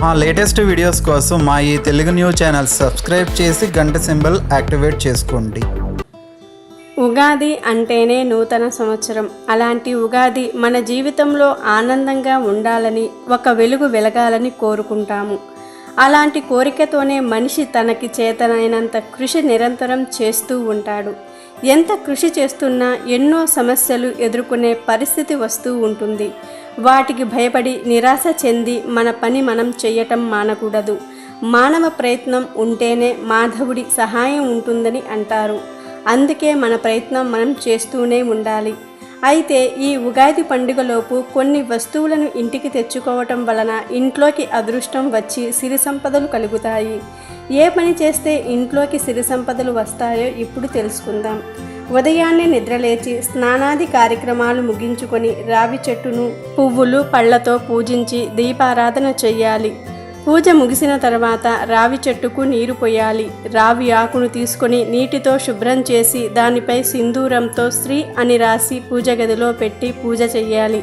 మా latest videos కోసం మా ఈ తెలుగు న్యూస్ ఛానల్ సబ్స్క్రైబ్ చేసి గంట సింబల్ యాక్టివేట్ చేసుకోండి. ఉగాది అంటేనే నూతన సంవత్సరం. అలాంటి ఉగాది మన జీవితంలో ఆనందంగా ఉండాలని ఒక వెలుగు వెలగాలని కోరుకుంటాము. అలాంటి కోరికతోనే మనిషి తనకి చేతనైనంత కృషి నిరంతరం చేస్తూ ఉంటాడు. ఎంత కృషి చేస్తున్నా ఎన్నో సమస్యలు ఎదుర్కొనే పరిస్థితి వస్తూ ఉంటుంది. వాటికి భయపడి నిరాశ చెంది మన పని మనం చేయటం మానకూడదు. మానవ ప్రయత్నం ఉంటేనే మాధవుడి సహాయం ఉంటుందని అంటారు. అందుకే మన ప్రయత్నం మనం చేస్తూనే ఉండాలి. అయితే ఈ ఉగాది పండుగలోపు కొన్ని వస్తువులను ఇంటికి తెచ్చుకోవటం వలన ఇంట్లోకి అదృష్టం వచ్చి సిరి సంపదలు కలుగుతాయి. ఏ పని చేస్తే ఇంట్లోకి సిరి సంపదలు వస్తాయో ఇప్పుడు తెలుసుకుందాం. ఉదయాన్నే నిద్రలేచి స్నానాది కార్యక్రమాలు ముగించుకొని రావి చెట్టును పువ్వులు పళ్ళతో పూజించి దీపారాధన చెయ్యాలి. పూజ ముగిసిన తర్వాత రావి చెట్టుకు నీరు పోయాలి. రావి ఆకును తీసుకొని నీటితో శుభ్రం చేసి దానిపై సింధూరంతో శ్రీ అని రాసి పూజ గదిలో పెట్టి పూజ చెయ్యాలి.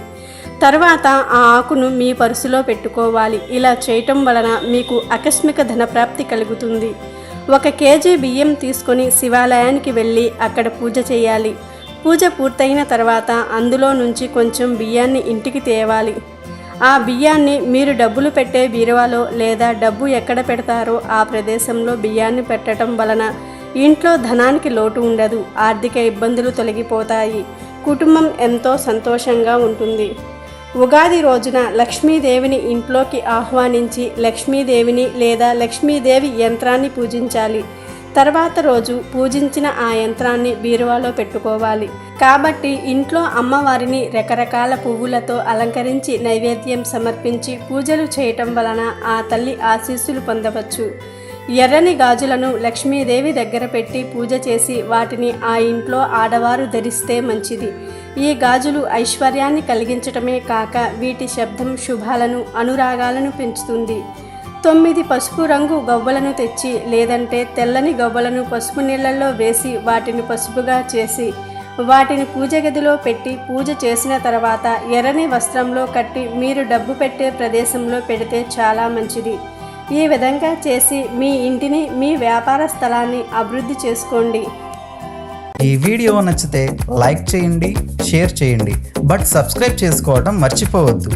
తర్వాత ఆ ఆకును మీ పరుసులో పెట్టుకోవాలి. ఇలా చేయటం వలన మీకు ఆకస్మిక ధనప్రాప్తి కలుగుతుంది. ఒక కేజీ బియ్యం తీసుకొని శివాలయానికి వెళ్ళి అక్కడ పూజ చేయాలి పూజ పూర్తయిన తర్వాత అందులో నుంచి కొంచెం బియ్యాన్ని ఇంటికి తేవాలి. ఆ బియ్యాన్ని మీరు డబ్బులు పెట్టే బీరువాలో లేదా డబ్బు ఎక్కడ పెడతారో ఆ ప్రదేశంలో బియ్యాన్ని పెట్టడం వలన ఇంట్లో ధనానికి లోటు ఉండదు ఆర్థిక ఇబ్బందులు తొలగిపోతాయి కుటుంబం ఎంతో సంతోషంగా ఉంటుంది. ఉగాది రోజున లక్ష్మీదేవిని ఇంట్లోకి ఆహ్వానించి లక్ష్మీదేవిని లేదా లక్ష్మీదేవి యంత్రాన్ని పూజించాలి. తర్వాత రోజు పూజించిన ఆ యంత్రాన్ని బీరువాలో పెట్టుకోవాలి. కాబట్టి ఇంట్లో అమ్మవారిని రకరకాల పువ్వులతో అలంకరించి నైవేద్యం సమర్పించి పూజలు చేయటం వలన ఆ తల్లి ఆశీస్సులు పొందవచ్చు. ఎర్రని గాజులను లక్ష్మీదేవి దగ్గర పెట్టి పూజ చేసి వాటిని ఆ ఇంట్లో ఆడవారు ధరిస్తే మంచిది. ఈ గాజులు ఐశ్వర్యాన్ని కలిగించటమే కాక వీటి శబ్దం శుభాలను అనురాగాలను పెంచుతుంది. తొమ్మిది పసుపు రంగు గవ్వలను తెచ్చి లేదంటే తెల్లని గవ్వలను పసుపు నీళ్ళల్లో వేసి వాటిని పసుపుగా చేసి వాటిని పూజ గదిలో పెట్టి పూజ చేసిన తర్వాత ఎర్రని వస్త్రంలో కట్టి మీరు డబ్బు పెట్టే ప్రదేశంలో పెడితే చాలా మంచిది. ఈ విధంగా చేసి మీ ఇంటిని మీ వ్యాపార స్థలాన్ని అభివృద్ధి చేసుకోండి. ఈ వీడియో నచ్చితే లైక్ చేయండి షేర్ చేయండి బట్ సబ్స్క్రైబ్ చేసుకోవడం మర్చిపోవద్దు.